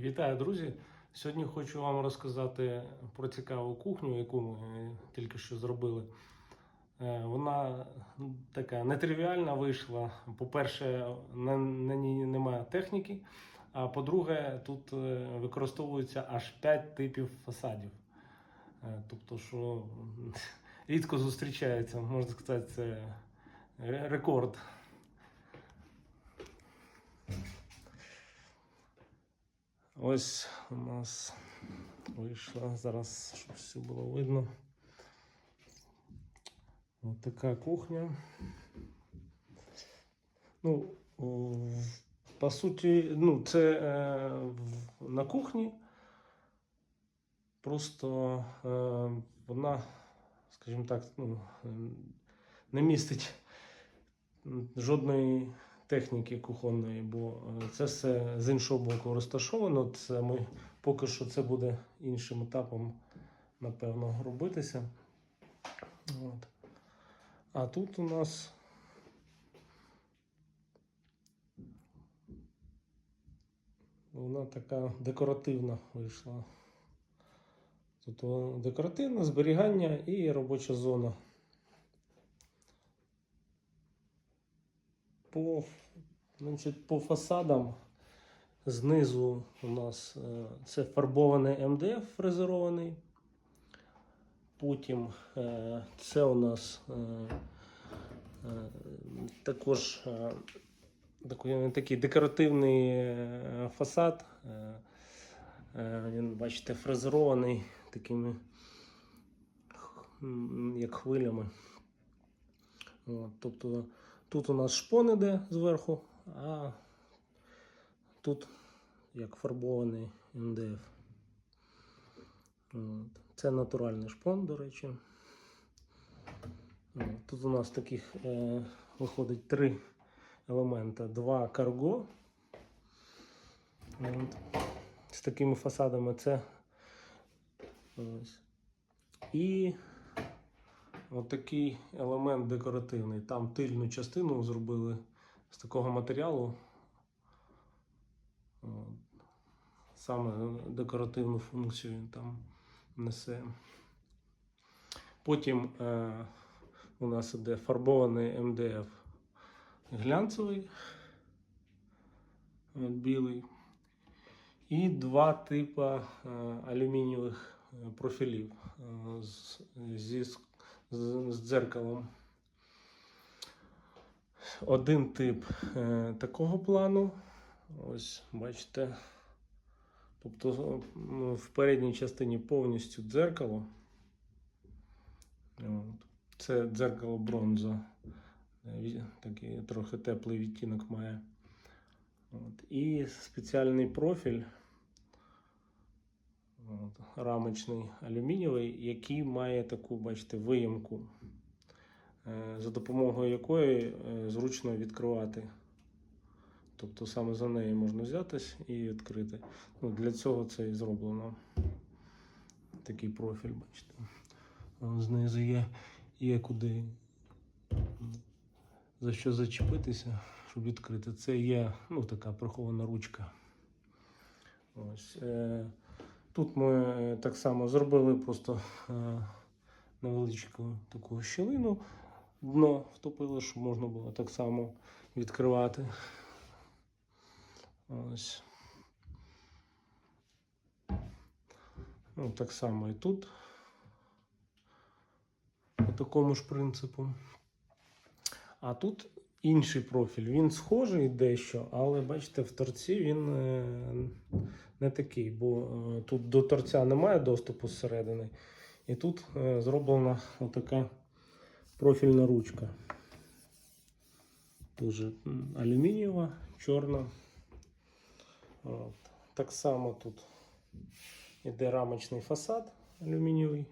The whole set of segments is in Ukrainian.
Вітаю, друзі! Сьогодні хочу вам розказати про цікаву кухню, яку ми е, тільки що зробили. Е, Вона ну, така нетривіальна вийшла. По-перше, на, ній немає техніки. А по-друге, тут е, використовується аж 5 типів фасадів. Тобто, що рідко зустрічається, можна сказати, це рекорд. Ось у нас вийшла зараз, щоб все було видно. Ось така кухня. Ну, по суті, ну, це е, на кухні. Просто е, вона, скажімо так, ну, е, не містить жодної техніки кухонної, бо е, це все з іншого боку розташовано. Це ми поки що це буде іншим етапом, напевно, робитися. От. А тут у нас вона така декоративна вийшла. Тут о, декоративне зберігання і робоча зона. По, значить, по фасадам знизу у нас е, це фарбований МДФ фрезерований. Потім е, це у нас е, також такий, декоративний фасад. Він, бачите, фрезерований такими як хвилями. От, тобто тут у нас шпон іде зверху, а тут як фарбований МДФ. Це натуральний шпон, до речі. Тут у нас таких е, виходить три елемента. Два карго. З такими фасадами це ось. І отакий елемент декоративний. Там тильну частину зробили з такого матеріалу. От. Саме декоративну функцію він там несе. Потім е, у нас іде фарбований МДФ глянцевий, от, білий. І два типи е, алюмінієвих е, профілів е, зі, з, з дзеркалом. Один тип е, такого плану. Ось, бачите. Тобто ну, в передній частині повністю дзеркало. Це дзеркало бронза. Е, Такий трохи теплий відтінок має. От. І спеціальний профіль. Рамочний алюмінієвий, який має таку, бачите, виємку, е, за допомогою якої е, зручно відкривати. Тобто саме за неї можна взятись і відкрити. Ну, для цього це і зроблено. Такий профіль, бачите. Знизу є, є куди за що зачепитися, щоб відкрити. Це є ну, така прихована ручка. Ось. Е, тут ми е, так само зробили просто е, невеличку таку щілину. Дно втопили, щоб можна було так само відкривати. Ось. Ну, так само і тут. По такому ж принципу. А тут інший профіль. Він схожий дещо, але бачите, в торці він е, не такий, бо е, тут до торця немає доступу зсередини. І тут е, зроблена отака профільна ручка. Дуже алюмінієва, чорна. От. Так само тут іде рамочний фасад алюмінієвий.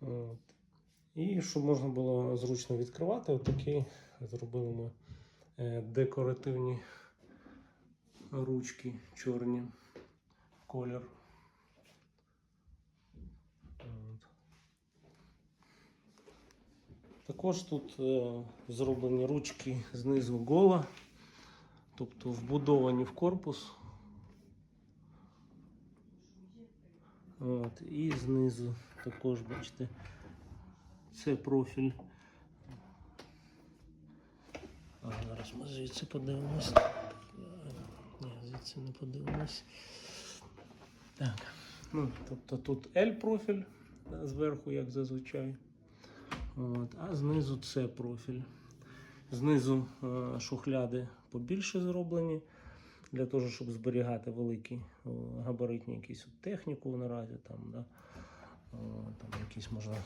От. І щоб можна було зручно відкривати, отакі зробили ми декоративні ручки чорні колір. Також тут е, зроблені ручки знизу гола. тобто вбудовані в корпус. От, і знизу також, бачите, це профіль. А, зараз ми звідси подивимось. Ні, звідси не подивимось. Так. Ну, тобто тут L профіль зверху, як зазвичай. От, а знизу це профіль. Знизу е, шухляди побільше зроблені для того, щоб зберігати великі габаритні якісь техніку наразі. Там, да. О, там якісь можна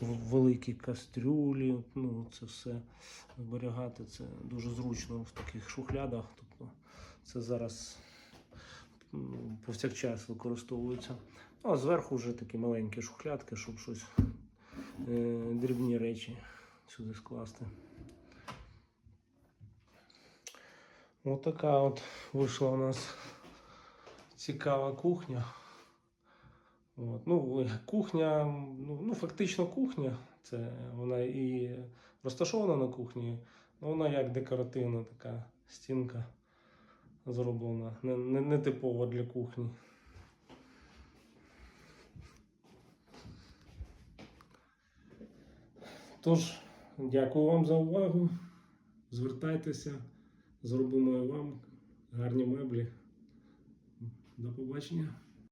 великі кастрюлі, ну, це все зберігати. Це дуже зручно в таких шухлядах. Тобто це зараз повсякчас використовується. Ну, а зверху вже такі маленькі шухлядки, щоб щось е, дрібні речі сюди скласти. Отака от вийшла у нас цікава кухня. От. Ну, кухня, ну, ну, фактично кухня. Це вона і розташована на кухні, ну, вона як декоративна така стінка зроблена, не, не, не типова для кухні. Тож, дякую вам за увагу. Звертайтеся, зробимо і вам гарні меблі. До побачення.